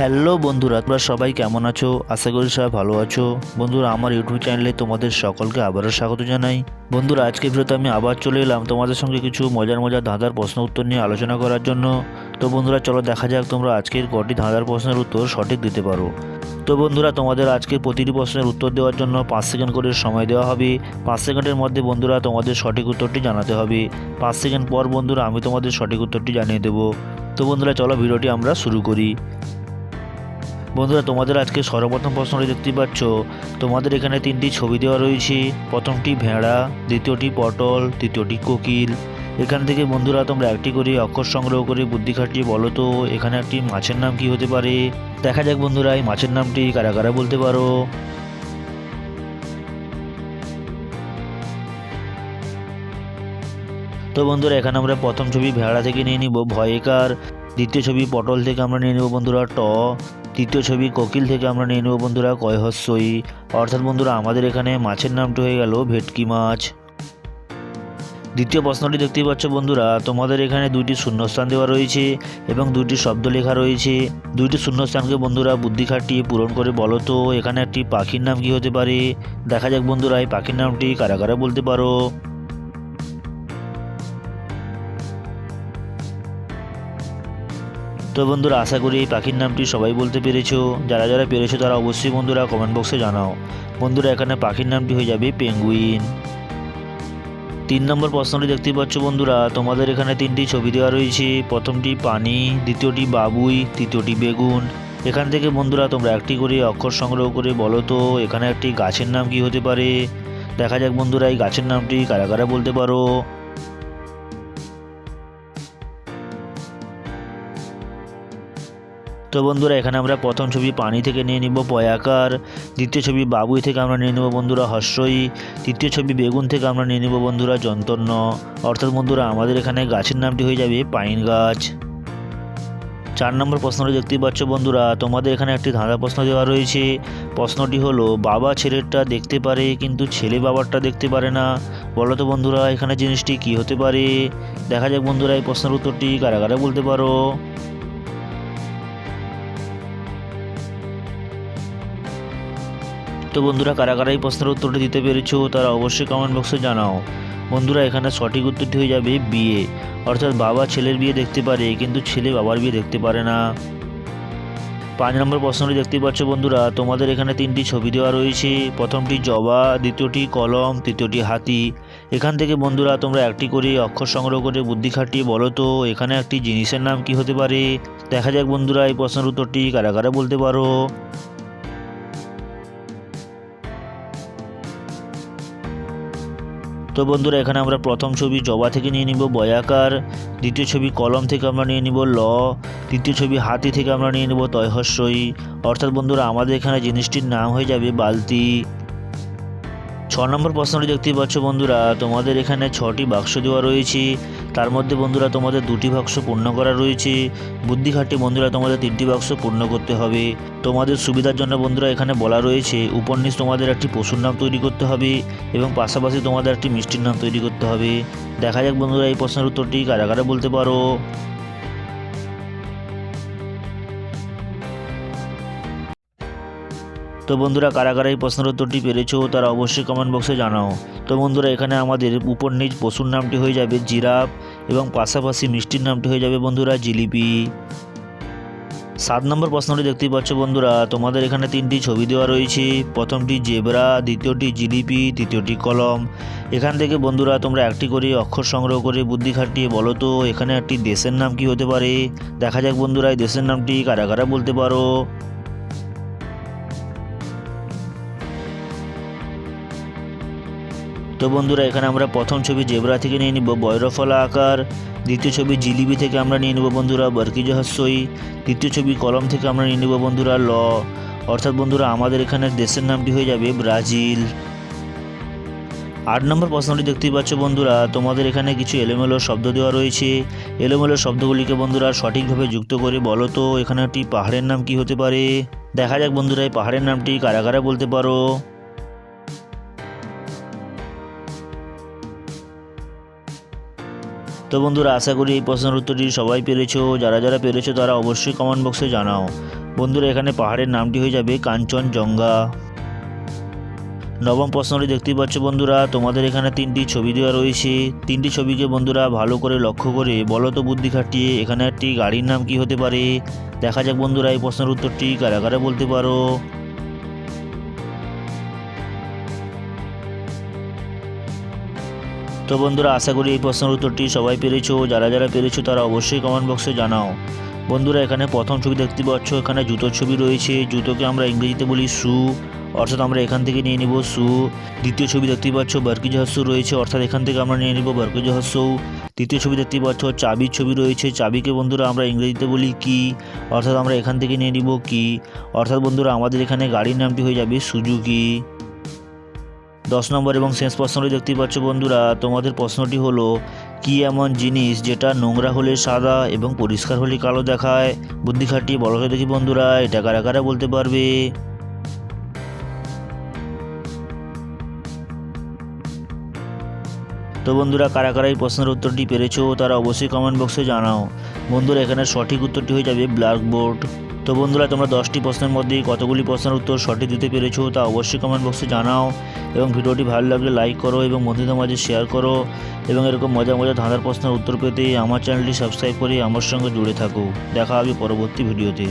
Hello বন্ধুরা, তোমরা সবাই কেমন আছো? আশা করি সবাই ভালো আছো। বন্ধুরা, আমার ইউটিউব চ্যানেলে তোমাদের সকলকে আবারও স্বাগত জানাই। বন্ধুরা আজকে ভিডিওতে আমি আবার চলে এলাম তোমাদের সঙ্গে কিছু মজার মজার ধাঁধার প্রশ্ন উত্তর নিয়ে আলোচনা করার জন্য। তো বন্ধুরা, চলো দেখা যাক তোমরা আজকের কটি ধাঁধার প্রশ্নের উত্তর সঠিক দিতে পারো। তো বন্ধুরা, তোমাদের আজকের প্রতিটি প্রশ্নের উত্তর দেওয়ার জন্য পাঁচ সেকেন্ড করে সময় দেওয়া হবে। পাঁচ সেকেন্ডের মধ্যে বন্ধুরা, তোমাদের সঠিক উত্তরটি জানাতে হবে। পাঁচ সেকেন্ড পর বন্ধুরা, আমি তোমাদের সঠিক উত্তরটি জানিয়ে দেবো। তো বন্ধুরা, চলো ভিডিওটি আমরা শুরু করি। বন্ধুরা, তোমাদের আজকে সর্বপ্রথম প্রশ্নটি দেখতে পাচ্ছ। তোমাদের এখানে তিনটি ছবি দেওয়া রয়েছে। প্রথমটি ভেড়া, দ্বিতীয়টি পটল, তৃতীয়টি কোকিল। এখান থেকে বন্ধুরা, তোমরা একটি করে অক্ষর সংগ্রহ করে বুদ্ধি খাটিয়ে বলো তো, এখানে একটি মাছের নাম কি হতে পারে? দেখা যাক বন্ধুরা, এই মাছের নামটি কারা কারা বলতে পারো? তো বন্ধুরা, এখানে আমরা প্রথম ছবি ভেড়া থেকে নিয়ে নিব ভয়েকার দ্বিতীয় ছবি পটল থেকে আমরা নিয়ে নেব বন্ধুরা, ট। তৃতীয় ছবি কোকিল থেকে আমরা নিয়ে নেব বন্ধুরা কয়হস্যই অর্থাৎ বন্ধুরা, আমাদের এখানে মাছের নামটি হয়ে গেল ভেটকি মাছ। দ্বিতীয় প্রশ্নটি দেখতেই পাচ্ছ বন্ধুরা, তোমাদের এখানে দুইটি শূন্যস্থান দেওয়া রয়েছে এবং দুইটি শব্দ লেখা রয়েছে। দুইটি শূন্যস্থানকে বন্ধুরা বুদ্ধি খাটিয়ে পূরণ করে বলো তো, এখানে একটি পাখির নাম কি হতে পারে? দেখা যাক বন্ধুরা, এই পাখির নামটি কারা কারা বলতে পারো? তো বন্ধুরা, আশা করি এই পাখির নামটি সবাই বলতে পেরেছ। যারা যারা পেরেছ তারা অবশ্যই বন্ধুরা কমেন্ট বক্সে জানাও। বন্ধুরা, এখানে পাখির নামটি হয়ে যাবে পেঙ্গুইন তিন নম্বর প্রশ্নটি দেখতে পাচ্ছ বন্ধুরা, তোমাদের এখানে তিনটি ছবি দেওয়া রয়েছে। প্রথমটি পানি, দ্বিতীয়টি বাবুই, তৃতীয়টি বেগুন। এখান থেকে বন্ধুরা, তোমরা একটি করে অক্ষর সংগ্রহ করে বলো তো, এখানে একটি গাছের নাম কি হতে পারে? দেখা যাক বন্ধুরা, এই গাছের নামটি কারা কারা বলতে পারো? তো বন্ধুরা, এখানে আমরা প্রথম ছবি পানি থেকে নিয়ে নিব, পয়াকার। দ্বিতীয় ছবি বাবুই থেকে আমরা নিয়ে নেব বন্ধুরা, হর্ষই। তৃতীয় ছবি বেগুন থেকে আমরা নিয়ে নেব বন্ধুরা যন্তন্য অর্থাৎ বন্ধুরা, আমাদের এখানে গাছের নামটি হয়ে যাবে পাইন গাছ। চার নম্বর প্রশ্নটি দেখতেই পাচ্ছ বন্ধুরা, তোমাদের এখানে একটি ধাঁধা প্রশ্ন দেওয়া রয়েছে। প্রশ্নটি হলো, বাবা ছেলেরটা দেখতে পারে, কিন্তু ছেলে বাবারটা দেখতে পারে না। বলো তো বন্ধুরা, এখানে জিনিসটি কি হতে পারে? দেখা যাক বন্ধুরা, এই প্রশ্নের উত্তরটি কারা কারা বলতে পারো? তো বন্ধুরা, কারা কারা এই প্রশ্নের উত্তরটি দিতে পেরেছ তারা অবশ্যই কমেন্ট বক্সে জানাও। বন্ধুরা, এখানে সঠিক উত্তরটি হয়ে যাবে বিয়ে। অর্থাৎ বাবা ছেলের বিয়ে দেখতে পারে, কিন্তু ছেলে বাবার বিয়ে দেখতে পারে না। পাঁচ নম্বর প্রশ্নটি দেখতে পাচ্ছ বন্ধুরা, তোমাদের এখানে তিনটি ছবি দেওয়া রয়েছে। প্রথমটি জবা, দ্বিতীয়টি কলম, তৃতীয়টি হাতি। এখান থেকে বন্ধুরা, তোমরা একটি করে অক্ষর সংগ্রহ করে বুদ্ধি খাটিয়ে বলো তো, এখানে একটি জিনিসের নাম কি হতে পারে? দেখা যাক বন্ধুরা, এই প্রশ্নের উত্তরটি কারা কারা বলতে পারো। তো বন্ধুরা, এখানে আমরা প্রথম ছবি জবা থেকে নিয়ে নিব বয়াকার দ্বিতীয় ছবি কলম থেকে আমরা নিয়ে নিব ল, তৃতীয় ছবি হাতি থেকে আমরা নিয়ে নেব তয়হস্যই অর্থাৎ বন্ধুরা, আমাদের এখানে জিনিসটির নাম হয়ে যাবে বালতি। ছ নম্বর প্রশ্নটি দেখতেই পাচ্ছ বন্ধুরা, তোমাদের এখানে ছটি বাক্স দেওয়া রয়েছে। তার মধ্যে বন্ধুরা তোমাদের দুটি বাক্স পূর্ণ করা রয়েছে। বুদ্ধি বন্ধুরা তোমাদের তিনটি বাক্স পূর্ণ করতে হবে। তোমাদের সুবিধার জন্য বন্ধুরা এখানে বলা রয়েছে, উপন্যাস তোমাদের একটি পশুর নাম তৈরি করতে হবে এবং পাশাপাশি তোমাদের একটি মিষ্টির নাম তৈরি করতে হবে। দেখা যাক বন্ধুরা এই প্রশ্নের উত্তরটি কারা কারা বলতে পারো। তো বন্ধুরা, কারা কারা এই প্রশ্নের উত্তরটি পেরেছ তারা অবশ্যই কমেন্ট বক্সে জানাও। তো বন্ধুরা, এখানে আমাদের উপর নিচ পশুর নামটি হয়ে যাবে জিরাফ এবং পাশাপাশি মিষ্টির নামটি হয়ে যাবে বন্ধুরা জিলিপি। সাত নম্বর প্রশ্নটি দেখতেই পাচ্ছ বন্ধুরা, তোমাদের এখানে তিনটি ছবি দেওয়া রয়েছে। প্রথমটি জেবরা, দ্বিতীয়টি জিলিপি, তৃতীয়টি কলম। এখান থেকে বন্ধুরা, তোমরা একটি করে অক্ষর সংগ্রহ করে বুদ্ধি খাটিয়ে বলো তো, এখানে একটি দেশের নাম কি হতে পারে? দেখা যাক বন্ধুরা, এই দেশের নামটি কারা কারা বলতে পারো? তো বন্ধুরা, এখানে আমরা প্রথম ছবি জেবরা থেকে নিয়ে নিব বৈরফলা আকার। দ্বিতীয় ছবি জিলিপি থেকে আমরা নিয়ে নেব বন্ধুরা, বর্কিজ হস্যই। তৃতীয় ছবি কলম থেকে আমরা নিয়ে নেব বন্ধুরা, ল। অর্থাৎ বন্ধুরা, আমাদের এখানে দেশের নামটি হয়ে যাবে ব্রাজিল। আট নম্বর প্রশ্নটি দেখতেই পাচ্ছ বন্ধুরা, তোমাদের এখানে কিছু এলোমেলো শব্দ দেওয়া রয়েছে। এলোমেলো শব্দগুলিকে বন্ধুরা সঠিকভাবে যুক্ত করে বলো তো, এখানে একটি পাহাড়ের নাম কি হতে পারে? দেখা যাক বন্ধুরা, এই পাহাড়ের নামটি কারা কারা বলতে পারো? তো বন্ধুরা, আশা করি এই প্রশ্নের উত্তরটি সবাই পেরেছ। যারা যারা পেরেছ তারা অবশ্যই কমেন্ট বক্সে জানাও। বন্ধুরা, এখানে পাহাড়ের নামটি হয়ে যাবে কাঞ্চনজঙ্ঘা। নবম প্রশ্নটি দেখতেই পাচ্ছ বন্ধুরা, তোমাদের এখানে তিনটি ছবি দেওয়া রয়েছে। তিনটি ছবিকে বন্ধুরা ভালো করে লক্ষ্য করে বলো তো বুদ্ধি খাটিয়ে, এখানে একটি গাড়ির নাম কি হতে পারে? দেখা যাক বন্ধুরা, এই প্রশ্নের উত্তরটি কারা কারা বলতে পারো। তো বন্ধুরা, আশা করি এই প্রশ্নের উত্তরটি সবাই পেরেছ। যারা যারা পেরেছ তারা অবশ্যই কমেন্ট বক্সে জানাও। বন্ধুরা, এখানে প্রথম ছবি দেখতে পাচ্ছ, এখানে জুতোর ছবি রয়েছে। জুতোকে আমরা ইংরেজিতে বলি শু অর্থাৎ আমরা এখান থেকে নিয়ে নিব শু দ্বিতীয় ছবি দেখতে পাচ্ছ বার্কি জাহাসু রয়েছে, অর্থাৎ এখান থেকে আমরা নিয়ে নিব বার্কি জাহাসু তৃতীয় ছবি দেখতে পাচ্ছ, চাবির ছবি রয়েছে। চাবিকে বন্ধুরা আমরা ইংরেজিতে বলি কি, অর্থাৎ আমরা এখান থেকে নিয়ে নিব কি। অর্থাৎ বন্ধুরা, আমাদের এখানে গাড়ির নামটি হয়ে যাবে সুজুকি। দশ নম্বর এবং শেষ প্রশ্নটি দেখতে পাচ্ছ বন্ধুরা। তোমাদের প্রশ্নটি হলো, কি এমন জিনিস যেটা নোংরা হলে সাদা এবং পরিষ্কার হলে কালো দেখায়? বুদ্ধি খাটিয়ে বলো দেখি বন্ধুরা, এটা কারা কারা বলতে পারবে? তো বন্ধুরা, কারা কারা এই প্রশ্নের উত্তরটি পেরেছ তারা অবশ্যই কমেন্ট বক্সে জানাও। বন্ধুরা, এখানে সঠিক উত্তরটি হয়ে যাবে ব্ল্যাকবোর্ড। তো বন্ধুরা, তোমরা দশটি প্রশ্নের মধ্যে কতগুলি প্রশ্নের উত্তর সঠিক দিতে পেরেছ তা অবশ্যই কমেন্ট বক্সে জানাও এবং ভিডিওটি ভালো লাগলে লাইক করো এবং বন্ধুদের মাঝে শেয়ার করো এবং এরকম মজা মজা ধাঁধার প্রশ্নের উত্তর পেতে আমার চ্যানেলটি সাবস্ক্রাইব করে আমার সঙ্গে জুড়ে থাকো। দেখা হবে পরবর্তী ভিডিওতে।